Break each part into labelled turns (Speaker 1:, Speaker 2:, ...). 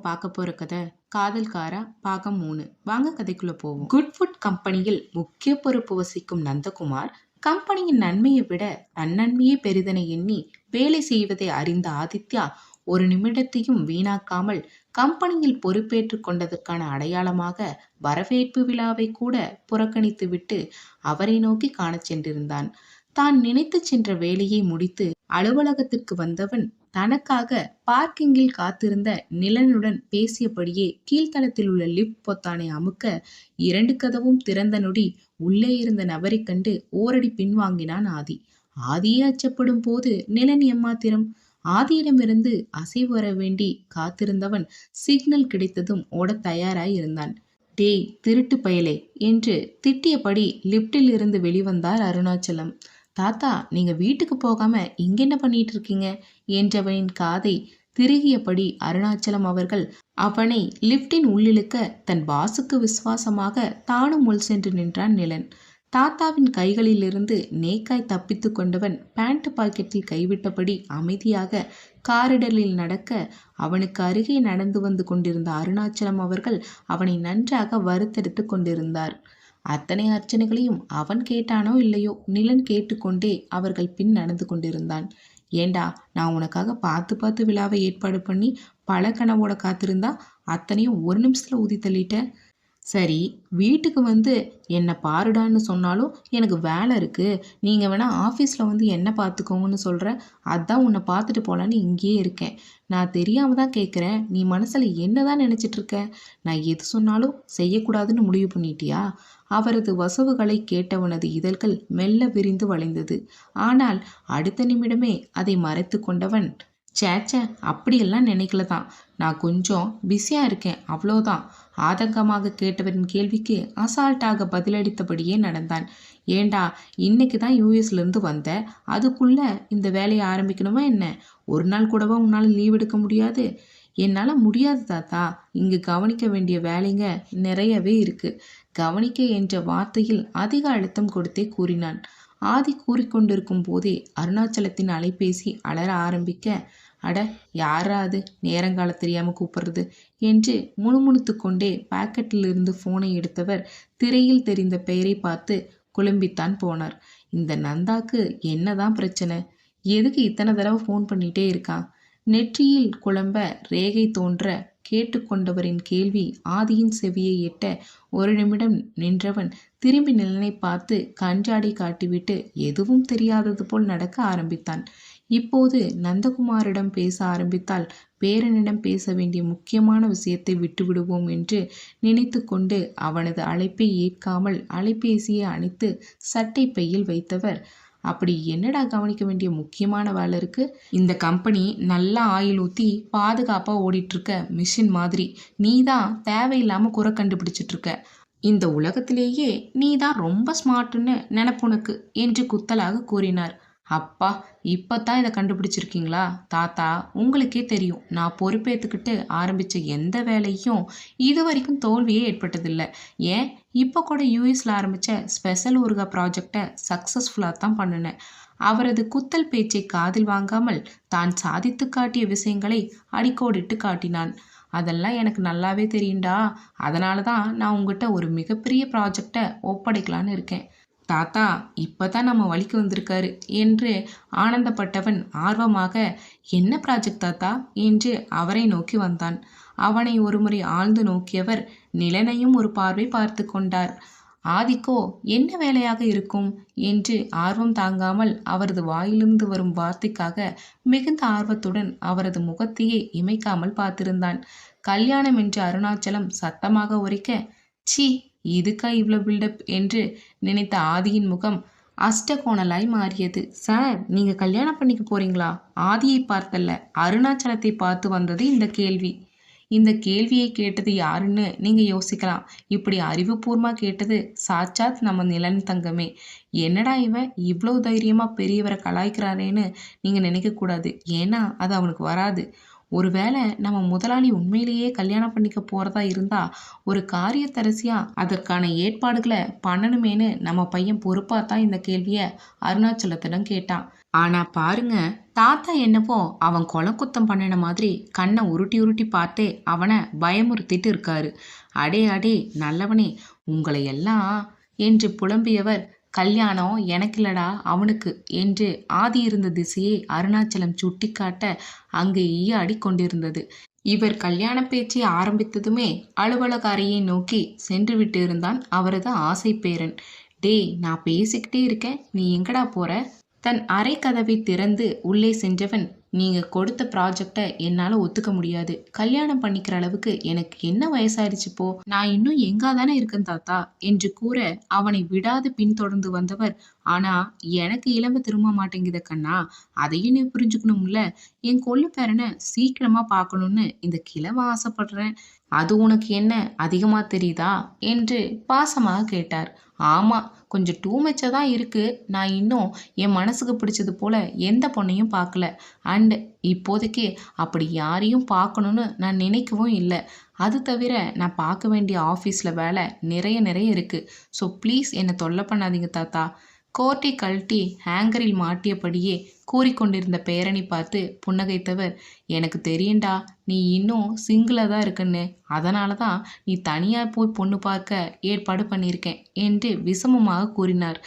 Speaker 1: பார்க்க போற கதை காதல்காரா பாகம் மூணு. வாங்க கதைக்குள்ள போவோம். குட் ஃபுட் கம்பெனியில் முக்கிய பொறுப்பு வசிக்கும் நந்தகுமார் கம்பெனியின் நன்மையை விட தன்னன்மையே பெரிதனை எண்ணி வேலை செய்வதை அறிந்த ஆதித்யா ஒரு நிமிடத்தையும் வீணாக்காமல் கம்பெனியில் பொறுப்பேற்று கொண்டதற்கான அடையாளமாக வரவேற்பு விழாவை கூட புறக்கணித்துவிட்டு அவரை நோக்கி காணச் சென்றிருந்தான். தான் நினைத்து சென்ற வேலையை முடித்து அலுவலகத்திற்கு வந்தவன் தனக்காக பார்க்கிங்கில் காத்திருந்த நிலனுடன் பேசியபடியே கீழ்த்தளத்தில் உள்ள லிப்ட் பொத்தானை அமுக்க இரண்டு கதவும் திறந்த நொடி உள்ளே இருந்த நபரைக் கண்டு ஓரடி பின்வாங்கினான் ஆதி. ஆதியே அச்சப்படும் போது நிலன் எம்மாத்திரம் ஆதியிடமிருந்து அசைவு வர வேண்டி காத்திருந்தவன் சிக்னல் கிடைத்ததும் ஓட தயாராய் இருந்தான். டேய் திருட்டு பயலே என்று திட்டியபடி லிப்டில் இருந்து வெளிவந்தார் அருணாச்சலம். தாத்தா நீங்க வீட்டுக்கு போகாம இங்க என்ன பண்ணிட்டு இருக்கீங்க என்றவனின் காதை திருகியபடி அருணாச்சலம் அவர்கள் அவனை லிப்டின் உள்ளிழுக்க தன் வாசுக்கு விசுவாசமாக தானும் உள் சென்று நின்றான் நிலன். தாத்தாவின் கைகளிலிருந்து நேக்காய் தப்பித்து கொண்டவன் பேண்ட் பாக்கெட்டில் கைவிட்டபடி அமைதியாக காரிடலில் நடக்க அவனுக்கு அருகே நடந்து வந்து கொண்டிருந்த அருணாச்சலம் அவர்கள் அவனை நன்றாக வறுத்தெடுத்து கொண்டிருந்தார். அத்தனை அர்ச்சனைகளையும் அவன் கேட்டானோ இல்லையோ நிலன் கேட்டுக்கொண்டே அவர்கள் பின் நடந்து கொண்டிருந்தான். ஏண்டா நான் உனக்காக பார்த்து பார்த்து விழாவை ஏற்பாடு பண்ணி பல கனவோட காத்திருந்தா அத்தனையும் ஒரு நிமிஷத்துல ஊதி தள்ளிட்டேன் சரி வீட்டுக்கு வந்து என்னை பாருடான்னு சொன்னாலும் எனக்கு வேலை இருக்குது நீங்கள் வேணால் ஆஃபீஸில் வந்து என்ன பார்த்துக்கோங்கன்னு சொல்கிற அதான் உன்னை பார்த்துட்டு போகலான்னு இங்கேயே இருக்கேன். நான் தெரியாமல் தான் கேட்குறேன் நீ மனசில் என்ன தான் நினச்சிட்ருக்க நான் எது சொன்னாலும் செய்யக்கூடாதுன்னு முடிவு பண்ணிட்டியா? அவரது வசவுகளை கேட்டவனது இதழ்கள் மெல்ல விரிந்து வளைந்தது. ஆனால் அடுத்த நிமிடமே அதை மறைத்து கொண்டவன் சேச்சே அப்படியெல்லாம் நினைக்கல தான் நான் கொஞ்சம் பிஸியாக இருக்கேன் அவ்வளோதான் ஆதங்கமாக கேட்டவரின் கேள்விக்கு அசால்ட்டாக பதிலளித்தபடியே நடந்தான். ஏண்டா இன்னைக்கு தான் யூஎஸ்லேருந்து வந்த? அதுக்குள்ளே இந்த வேலையை ஆரம்பிக்கணுமா என்ன? ஒரு நாள் கூடவா உன்னால் லீவ் எடுக்க முடியாது? என்னால் முடியாது தாத்தா. இங்கு கவனிக்க வேண்டிய வேலைங்க நிறையவே இருக்குது கவனிக்க என்ற வார்த்தையில் அதிக அழுத்தம் கொடுத்தே கூறினான். ஆதி கூறிக்கொண்டிருக்கும் போதே அருணாச்சலத்தின் அலைபேசி அலற ஆரம்பிக்க அட யாரா அது? நேரங்கால தெரியாமல் கூப்பிடுறது? என்று முணுமுணுத்து கொண்டே பாக்கெட்டிலிருந்து ஃபோனை எடுத்தவர் திரையில் தெரிந்த பெயரை பார்த்து குழம்பித்தான் போனார். இந்த நந்தாக்கு என்னதான் பிரச்சனை? எதுக்கு இத்தனை தடவை ஃபோன் பண்ணிட்டே இருக்கான் நெற்றியில் குழம்ப ரேகை தோன்ற கேட்டுக்கொண்டவரின் கேள்வி ஆதியின் செவியை எட்ட ஒரு நிமிடம் நின்றவன் திரும்பி நிலனை பார்த்து கஞ்சாடி காட்டிவிட்டு எதுவும் தெரியாதது போல் நடக்க ஆரம்பித்தான். இப்போது நந்தகுமாரிடம் பேச ஆரம்பித்தால் பேரனிடம் பேச வேண்டிய முக்கியமான விஷயத்தை விட்டுவிடுவோம் என்று நினைத்து கொண்டு அவனது அழைப்பை ஏற்காமல் அலைபேசியை அணைத்து சட்டை பையில் வைத்தவர். அப்படி என்னடா கவனிக்க வேண்டிய முக்கியமான வேலை இருக்கு? இந்த கம்பெனி நல்லா ஆயில் ஊற்றி பாதுகாப்பாக ஓடிட்டுருக்க மிஷின் மாதிரி நீ தான் தேவையில்லாமல் குறை கண்டுபிடிச்சிட்டு இருக்க இந்த உலகத்திலேயே நீ தான் ரொம்ப ஸ்மார்ட்டுன்னு நினப்புனக்கு என்று குத்தலாக கூறினார். அப்பா இப்போ தான் இதை கண்டுபிடிச்சிருக்கீங்களா? தாத்தா உங்களுக்கே தெரியும். நான் பொறுப்பேற்றுக்கிட்டு ஆரம்பித்த எந்த வேலையும் இது வரைக்கும் தோல்வியே ஏற்பட்டதில்லை. ஏன்? இப்போ கூட யூஎஸில் ஆரம்பித்த ஸ்பெஷல் ஊர்கா ப்ராஜெக்டை சக்ஸஸ்ஃபுல்லாக தான் பண்ணினேன். அவரது குத்தல் பேச்சை காதில் வாங்காமல் தான் சாதித்து காட்டிய விஷயங்களை அடிக்கோடிட்டு காட்டினான். அதெல்லாம் எனக்கு நல்லாவே தெரியும்டா. அதனால தான் நான் உங்ககிட்ட ஒரு மிகப்பெரிய ப்ராஜெக்டை ஒப்படைக்கலான்னு இருக்கேன். தாத்தா இப்போ தான் நம்ம வழிக்கு வந்திருக்காரு என்று ஆனந்தப்பட்டவன் ஆர்வமாக என்ன ப்ராஜெக்ட் தாத்தா? என்று அவரை நோக்கி வந்தான். அவனை ஒருமுறை ஆழ்ந்து நோக்கியவர் நிலனையும் ஒரு பார்வை பார்த்து கொண்டார். ஆதிக்கோ என்ன வேலையாக இருக்கும்? என்று ஆர்வம் தாங்காமல் அவரது வாயிலிருந்து வரும் வார்த்தைக்காக மிகுந்த ஆர்வத்துடன் அவரது முகத்தையே இமைக்காமல் பார்த்திருந்தான். கல்யாணம் என்று அருணாச்சலம் சத்தமாக உரைக்க சி இதுக்கா இவ்வளோ பில்டப் என்று நினைத்த ஆதியின் முகம் அஷ்டகோணலாய் மாறியது. சார் நீங்கள் கல்யாணம் பண்ணிக்க போறீங்களா? ஆதியை பார்த்தல்ல அருணாச்சலத்தை பார்த்து வந்தது இந்த கேள்வி. இந்த கேள்வியை கேட்டது யாருன்னு நீங்க யோசிக்கலாம். இப்படி அறிவுபூர்வமா கேட்டது சாட்சாத் நம்ம நிலன் தங்கமே. என்னடா இவன் இவ்வளோ தைரியமா பெரியவரை கலாய்க்கிறாரேன்னு நீங்க நினைக்க கூடாது ஏன்னா அது அவனுக்கு வராது. ஒருவேளை நம்ம முதலாளி உண்மையிலேயே கல்யாணம் பண்ணிக்க போகிறதா இருந்தால் ஒரு காரியத்தரசியாக அதற்கான ஏற்பாடுகளை பண்ணணுமேனு நம்ம பையன் பொறுப்பாக தான் இந்த கேள்வியை அருணாச்சலத்திடம் கேட்டான். ஆனால் பாருங்க தாத்தா என்னவோ அவன் கொலக்குத்தம் பண்ணின மாதிரி கண்ணை உருட்டி உருட்டி பார்த்தே அவனை பயமுறுத்திட்டு இருக்காரு. அடே அடே நல்லவனே உங்களை எல்லாம் என்று புலம்பியவர் கல்யாணம் எனக்கு இல்லடா அவனுக்கு என்று ஆதி இருந்த திசையை அருணாச்சலம் சுட்டிக்காட்ட அங்கே ஈயாடி கொண்டிருந்தது. இவர் கல்யாண பேச்சை ஆரம்பித்ததுமே அலுவலக அறையை நோக்கி சென்று விட்டு இருந்தான் அவரது ஆசை பேரன். டேய் நான் பேசிக்கிட்டே இருக்கேன். நீ எங்கடா போற? தன் அறை கதவை திறந்து உள்ளே சென்றவன் நீங்க கொடுத்த ப்ராஜெக்டை என்னால ஒத்துக்க முடியாது. கல்யாணம் பண்ணிக்கிற அளவுக்கு எனக்கு என்ன வயசாயிருச்சு போ. நான் இன்னும் எங்கா தானே இருக்கேன் தாத்தா என்று கூற அவனை விடாது பின்தொடர்ந்து வந்தவர். ஆனா எனக்கு இளம திரும்ப மாட்டேங்குத கண்ணா. அதையும் நீ புரிஞ்சுக்கணும்ல. என் கொள்ளு பேரனை சீக்கிரமா பார்க்கணும்னு இந்த கிழவன் ஆசைப்படுறேன். அது உனக்கு என்ன? அதிகமாக தெரியுதா? என்று பாசமாக கேட்டார். ஆமாம் கொஞ்சம் டூ மச்சா தான் இருக்குது நான் இன்னும் என் மனசுக்கு பிடிச்சது போல் எந்த பொண்ணையும் பார்க்கல. அண்ட் இப்போதைக்கு அப்படி யாரையும் பார்க்கணுன்னு நான் நினைக்கவும் இல்லை. அது தவிர நான் பார்க்க வேண்டிய ஆஃபீஸில் வேலை நிறைய நிறைய இருக்குது ஸோ ப்ளீஸ் என்னை தொல்லை பண்ணாதீங்க தாத்தா. கோர்ட்டி கழட்டி ஹேங்கரில் மாட்டியபடியே கூறிக்கொண்டிருந்த பேரனை பார்த்து புன்னகைத்தவர் எனக்கு தெரியண்டா நீ இன்னும் சிங்கிளாக தான் இருக்குன்னு. அதனால தான் நீ தனியாக போய் பொண்ணு பார்க்க ஏற்பாடு பண்ணியிருக்கேன் என்று விஷமமாக கூறினார்.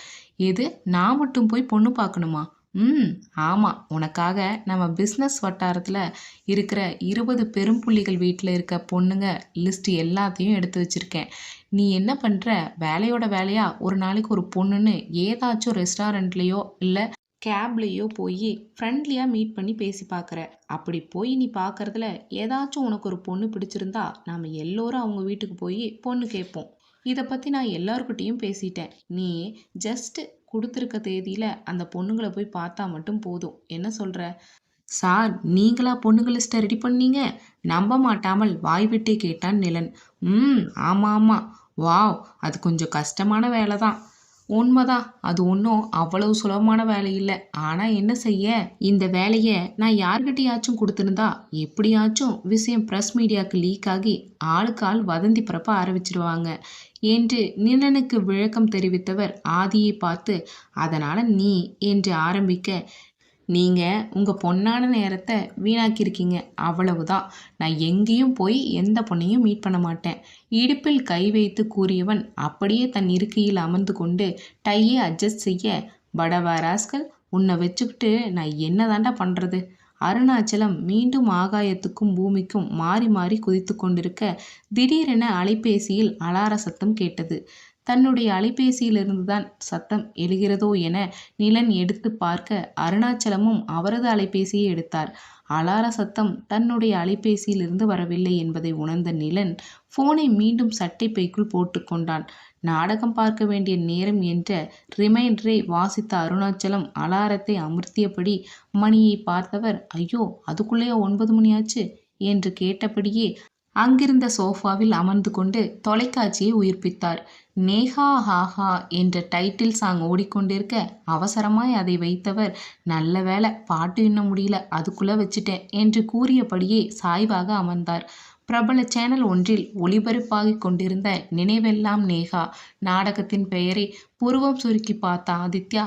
Speaker 1: எது? நான் மட்டும் போய் பொண்ணு பார்க்கணுமா? ம் ஆமாம் உனக்காக நம்ம பிஸ்னஸ் வட்டாரத்தில் இருக்கிற இருபது பெரும்புள்ளிகள் வீட்டில் இருக்க பொண்ணுங்க லிஸ்ட் எல்லாத்தையும் எடுத்து வச்சுருக்கேன். நீ என்ன பண்ணுற வேலையோட வேலையா? ஒரு நாளைக்கு ஒரு பொண்ணுன்னு ஏதாச்சும் ரெஸ்டாரண்ட்லேயோ இல்லை கேப்லேயோ போய் ஃப்ரெண்ட்லியாக மீட் பண்ணி பேசி பார்க்குற அப்படி போய் நீ பார்க்குறதுல ஏதாச்சும் உனக்கு ஒரு பொண்ணு பிடிச்சிருந்தா நாம் எல்லோரும் அவங்க வீட்டுக்கு போய் பொண்ணு கேட்போம். இதை பற்றி நான் எல்லாருக்கிட்டேயும் பேசிட்டேன். நீ ஜஸ்ட்டு கொடுத்துருக்க தேதியில் அந்த பொண்ணுங்களை போய் பார்த்தா மட்டும் போதும். என்ன சொல்கிற சார் நீங்களா பொண்ணுங்க லிஸ்ட்டை ரெடி பண்ணீங்க? நம்ப மாட்டாமல் வாய் விட்டே கேட்டான் நிலன். ம் ஆமாம் ஆமாம் வாவ் அது கொஞ்சம் கஷ்டமான வேலை தான். உண்மைதான் அது ஒன்றும் அவ்வளவு சுலபமான வேலை இல்லை. ஆனால் என்ன செய்ய? இந்த வேலையை நான் யார்கிட்டயாச்சும் கொடுத்துருந்தா எப்படியாச்சும் விஷயம் ப்ரெஸ் மீடியாவுக்கு லீக் ஆகி ஆளுக்கு ஆள் வதந்தி பரப்ப ஆரம்பிச்சிருவாங்க. என்று நிலனுக்கு விளக்கம் தெரிவித்தவர் ஆதியை பார்த்து அதனால் நீ என்று ஆரம்பிக்க நீங்கள் உங்கள் பொன்னான நேரத்தை வீணாக்கியிருக்கீங்க. அவ்வளவுதான். நான் எங்கேயும் போய் எந்த பொண்ணையும் மீட் பண்ண மாட்டேன். இடுப்பில் கை வைத்து கூறியவன் அப்படியே தன் இருக்கையில் அமர்ந்து கொண்டு டையை அட்ஜஸ்ட் செய்ய படவாராஸ்கள் உன்னை வச்சுக்கிட்டு நான் என்ன தாண்டா பண்ணுறது அருணாச்சலம் மீண்டும் ஆகாயத்துக்கும் பூமிக்கும் மாறி மாறி குதித்து கொண்டிருக்க திடீரென அலைபேசியில் அலார சத்தம் கேட்டது. தன்னுடைய அலைபேசியிலிருந்துதான் சத்தம் எழுகிறதோ என நிலன் எடுத்து பார்க்க அருணாச்சலமும் அவரது அலைபேசியை எடுத்தார். அலார சத்தம் தன்னுடைய அலைபேசியிலிருந்து வரவில்லை என்பதை உணர்ந்த நிலன் போனை மீண்டும் சட்டை பைக்குள் போட்டுக்கொண்டான் நாடகம் பார்க்க வேண்டிய நேரம் என்ற ரிமைண்டரை வாசித்த அருணாச்சலம் அலாரத்தை அமர்த்தியபடி மணியை பார்த்தவர் ஐயோ அதுக்குள்ளேயே ஒன்பது மணியாச்சு? என்று கேட்டபடியே அங்கிருந்த சோஃபாவில் அமர்ந்து கொண்டு தொலைக்காட்சியை உயிர்ப்பித்தார். நேஹா ஹாஹா என்ற டைட்டில் சாங் ஓடிக்கொண்டிருக்க அவசரமாய் அதை வைத்தவர் நல்ல வேலை பாட்டு இன்னும் முடியல அதுக்குள்ளே வச்சுட்டேன் என்று கூறியபடியே சாய்வாக அமர்ந்தார். பிரபல சேனல் ஒன்றில் ஒளிபரப்பாகிக் கொண்டிருந்த நினைவெல்லாம் நேகா நாடகத்தின் பெயரை புருவம் சுருக்கி பார்த்த ஆதித்யா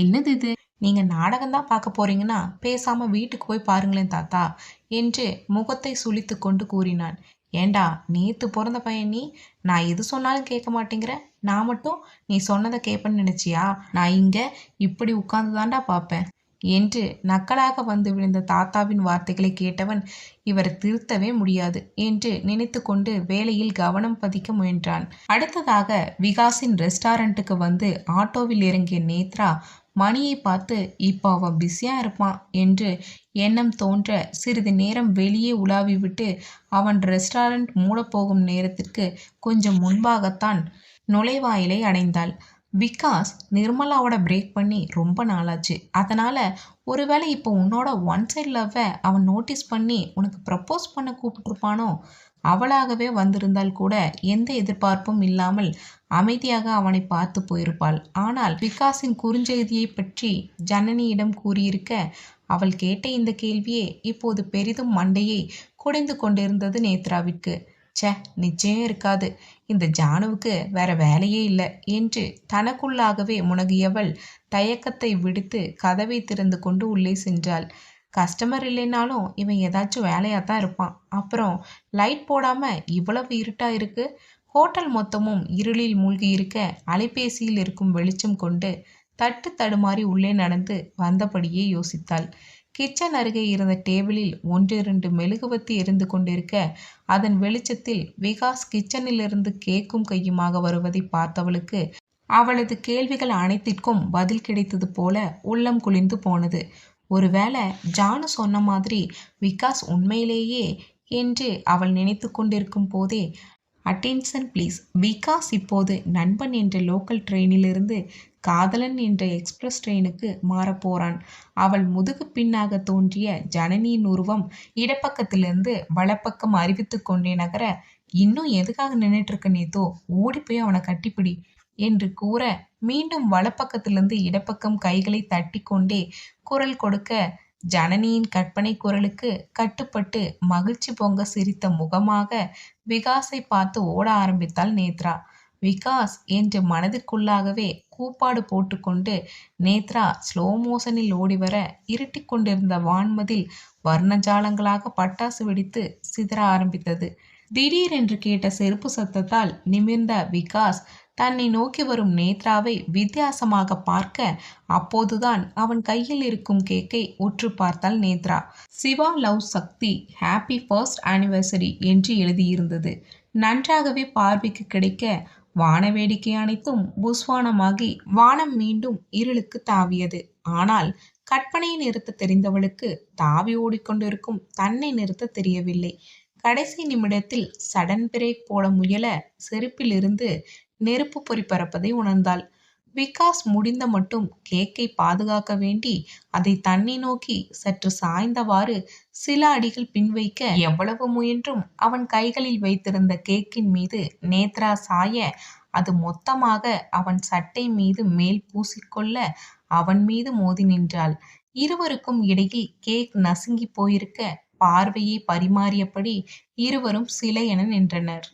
Speaker 1: என்னது இது? நீங்கள் நாடகம்தான் பார்க்க போறீங்கன்னா பேசாமல் வீட்டுக்கு போய் பாருங்களேன் தாத்தா என்று முகத்தை சுளித்து கொண்டு கூறினான். ஏண்டா நேத்து பிறந்த பையன் நீ? நான் எது சொன்னாலும் கேட்க மாட்டேங்கிற. நான் மட்டும் நீ சொன்னதை கேட்பேன்னு நினைச்சியா? நான் இங்கே இப்படி உட்கார்ந்து தாண்டா பார்ப்பேன். என்று நக்கலாக வந்து விழுந்த தாத்தாவின் வார்த்தைகளை கேட்டவன் இவர் திருத்தவே முடியாது என்று நினைத்து கொண்டு வேலையில் கவனம் பதிக்க முயன்றான். அடுத்ததாக விகாஸின் ரெஸ்டாரண்ட்டுக்கு வந்து ஆட்டோவில் இறங்கிய நேத்ரா மணியை பார்த்து இப்போ அவன் பிஸியாக இருப்பான் என்று எண்ணம் தோன்ற சிறிது நேரம் வெளியே உலாவி விட்டு அவன் ரெஸ்டாரண்ட் மூடப்போகும் நேரத்திற்கு கொஞ்சம் முன்பாகத்தான் நுழைவாயிலை அடைந்தாள். பிகாஸ் நிர்மலாவோட பிரேக் பண்ணி ரொம்ப நாளாச்சு. அதனால் ஒருவேளை இப்போ உன்னோட ஒன் சைட் லவ்வை அவன் நோட்டீஸ் பண்ணி உனக்கு ப்ரப்போஸ் பண்ண கூப்பிட்டுருப்பானோ அவளாகவே வந்திருந்தால் கூட எந்த எதிர்பார்ப்பும் இல்லாமல் அமைதியாக அவனை பார்த்து போயிருப்பாள். ஆனால் விகாஸின் குறுஞ்செய்தியை பற்றி ஜனனியிடம் கூறியிருக்க அவள் கேட்ட இந்த கேள்வியே இப்போது பெரிதும் மண்டையை குடைந்து கொண்டிருந்தது நேத்ராவிற்கு. ச்சே நிச்சயம் இருக்காது. இந்த ஜானுவுக்கு வேற வேலையே இல்லை என்று தனக்குள்ளாகவே முனகியவள் தயக்கத்தை விடுத்து கதவை திறந்து கொண்டு உள்ளே சென்றாள். கஸ்டமர் இல்லைனாலும் இவன் ஏதாச்சும் வேலையாக தான் இருப்பான். அப்புறம் லைட் போடாமல் இவ்வளவு இருட்டாக இருக்கு? ஹோட்டல் மொத்தமும் இருளில் மூழ்கி இருக்க அலைபேசியில் இருக்கும் வெளிச்சம் கொண்டு தட்டு தடுமாறி உள்ளே நடந்து வந்தபடியே யோசித்தாள். கிச்சன் அருகே இருந்த டேபிளில் ஒன்றிரண்டு மெழுகுவத்தி எரிந்து கொண்டிருக்க அதன் வெளிச்சத்தில் விகாஸ் கிச்சனிலிருந்து கேக்கும் கையுமாக வருவதை பார்த்தவளுக்கு அவளது கேள்விகள் அனைத்திற்கும் பதில் கிடைத்தது போல உள்ளம் குளிர்ந்து போனது. ஒருவேளை ஜானு சொன்ன மாதிரி விகாஸ் உண்மையிலேயே என்று அவள் நினைத்து கொண்டிருக்கும் போதே அட்டென்ஷன் ப்ளீஸ். விகாஸ் இப்போது நண்பன் என்ற லோக்கல் ட்ரெயினிலிருந்து காதலன் என்ற எக்ஸ்பிரஸ் ட்ரெயினுக்கு மாறப்போறான். அவள் முதுகு பின்னாக தோன்றிய ஜனனியின் உருவம் இடப்பக்கத்திலிருந்து வலப்பக்கம் அறிவித்து கொண்டே நகர இன்னும் எதுக்காக நின்றுட்டு இருக்க நேத்தோ? ஓடி போய் அவனை கட்டிப்பிடி என்று கூற மீண்டும் வலப்பக்கத்திலிருந்து இடப்பக்கம் கைகளை தட்டி கொண்டே குரல் கொடுக்க ஜனனியின் கற்பனை குரலுக்கு கட்டுப்பட்டு மகிழ்ச்சி பொங்க சிரித்த முகமாக விகாஸை பார்த்து ஓட ஆரம்பித்தாள் நேத்ரா. விகாஸ் என்று மனதிற்குள்ளாகவே கூப்பாடு போட்டுக்கொண்டு நேத்ரா ஸ்லோ மோஷனில் ஓடிவர இருட்டி கொண்டிருந்த வான்மதில் வர்ணஜாலங்களாக பட்டாசு வெடித்து சிதற ஆரம்பித்தது. திடீரென்று கேட்ட செருப்பு சத்தத்தால் நிமிர்ந்த விகாஸ் தன்னை நோக்கி வரும் நேத்ராவை வித்தியாசமாக பார்க்க அப்போதுதான் அவன் கையில் இருக்கும் கேக்கை உற்று பார்த்தாள் Nethra. Shiva love Shakti happy first anniversary என்று எழுதியிருந்தது. நன்றாகவே பார்வைக்கு கிடைக்க வான வேடிக்கை அனைத்தும் புஸ்வானமாகி வானம் மீண்டும் இருளுக்கு தாவியது. ஆனால் கற்பனையை நிறுத்த தெரிந்தவளுக்கு தாவி ஓடிக்கொண்டிருக்கும் தன்னை நிறுத்த தெரியவில்லை. கடைசி நிமிடத்தில் சடன் பிரேக் போட முயல செருப்பிலிருந்து நெருப்பு பொறி பறப்பதை உணர்ந்தாள். விகாஸ் முடிந்த மட்டும் கேக்கை பாதுகாக்க வேண்டி அதை தன்னை நோக்கி சற்று சாய்ந்தவாறு சில அடிகள் பின்வைக்க எவ்வளவு முயன்றும் அவன் கைகளில் வைத்திருந்த கேக்கின் மீது நேத்ரா சாய அது மொத்தமாக அவன் சட்டை மீது மேல் பூசிக்கொள்ள அவன் மீது மோதி நின்றாள். இருவருக்கும் இடையில் கேக் நசுங்கி போயிருக்க பார்வையை பரிமாறியபடி இருவரும் சிலை என நின்றனர்.